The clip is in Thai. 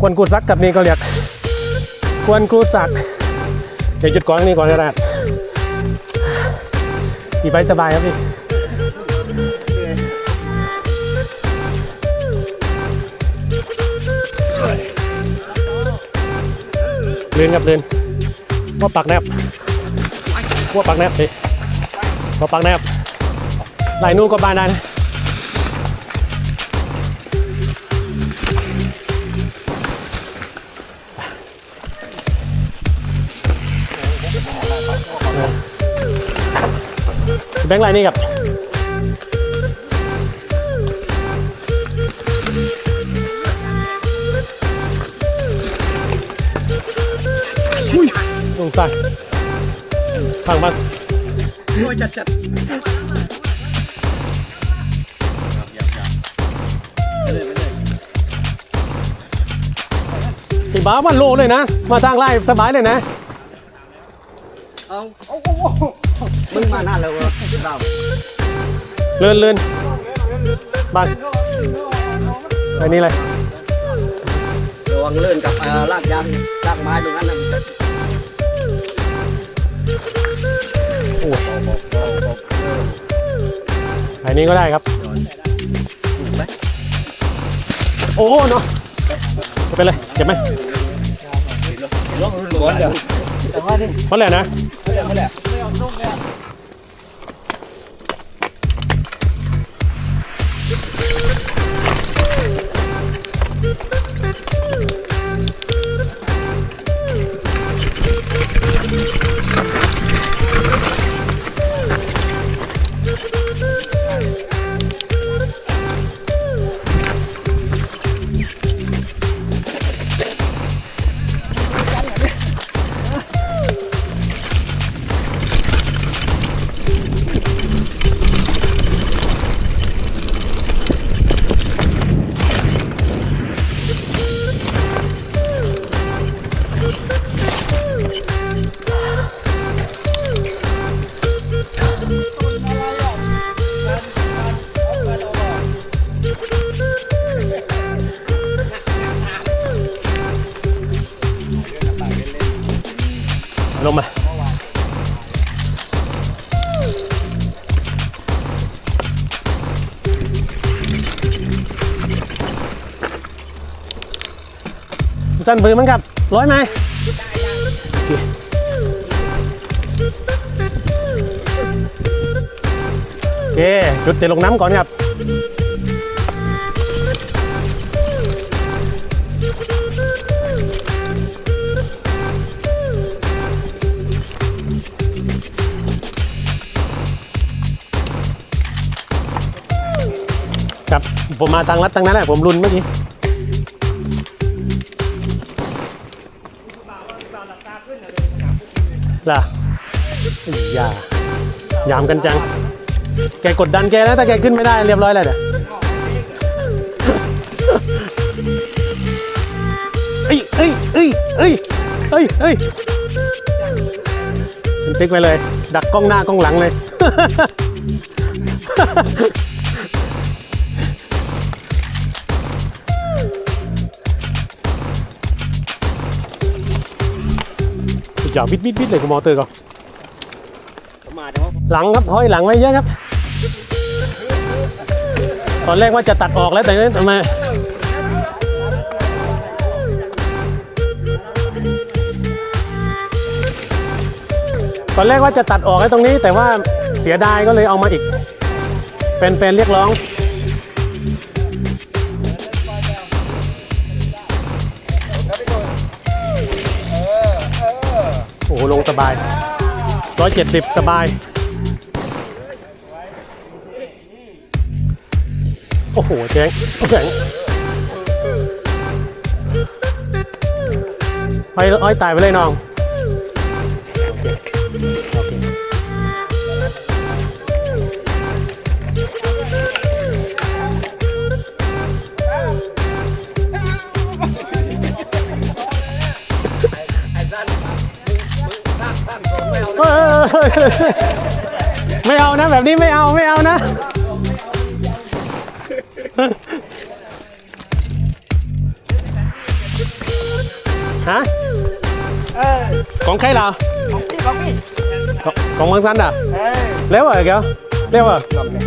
กวนกูซักกับนี่ก็เรียกกวนกูสักเดี๋ยวจุดก่อนนี่ก่อนก็ได้ขี่ไปสบายครับพี่เลื่นครับเลื่นว่าปักแนบว่าปักแนบสิว่าปักแนบไหลนู่นก็บานได้นะ แบงค์ไลน์นี่กับลงใส่ข้างบ้านช่วยจัดจัดไอ้บ้าวันโลเลยนะ มาทางไล่สบายเลยนะ เอาเอาเอาเอา มึงมาหน้าเลยเวะเราเลื่อนเลื่อนบ้านอันนี้เลยระวังเลื่อนกับเอ่อลากยางลากไม้ตรงนั้นนะโอ้ยอันนี้ก็ได้ครับโอ้โหเนาะไม่เป็นไรเจ็บไหมสวนเดี๋ยวแต่ว่านี่เพราะแหละนะไม่แหละ นุ่มเนี่ย ลงมาจันปืนมันกับร้อยไหมโอเคโอเคจุดเตะลงน้ำก่อนครับ ผมมาทางลัดทางนั้นแหละผมรุนเมื่อกี้ล่ะอย่ายามกันจัง แกกดดันแกแล้วถ้าแกขึ้นไม่ได้เรียบร้อยแล้วเนี่ยเอ้ยเอ้ยเอ้ยเอ้ยเอ้ยเอ้ยติ๊กไปเลย ดักกล้องหน้ากล้องหลังเลย อย่าวิดวิดวิดเลยคุณมอเตอร์ก่อนมาเดี๋ยวหลังครับห้อยหลังไว้เยอะครับ ตอนแรกว่าจะตัดออกแล้วแต่นี่ทำไมตอนแรกว่าจะตัดออกไอ้ตรงนี้ แต่ว่าเสียดายก็เลยเอามาอีกเป็นเป็นเรียกร้อง ลงสบาย 170 สบาย โอ้โหเจ๊งแข็งอ้อยอ้อยตายไปเลยน้อง ไม่เอานะ แบบนี้ไม่เอาไม่เอานะฮะเออของใครล่ะของพี่ของพี่ของของบางสันอะเออเร็วเหรอแกวเร็วเหรอลองเลย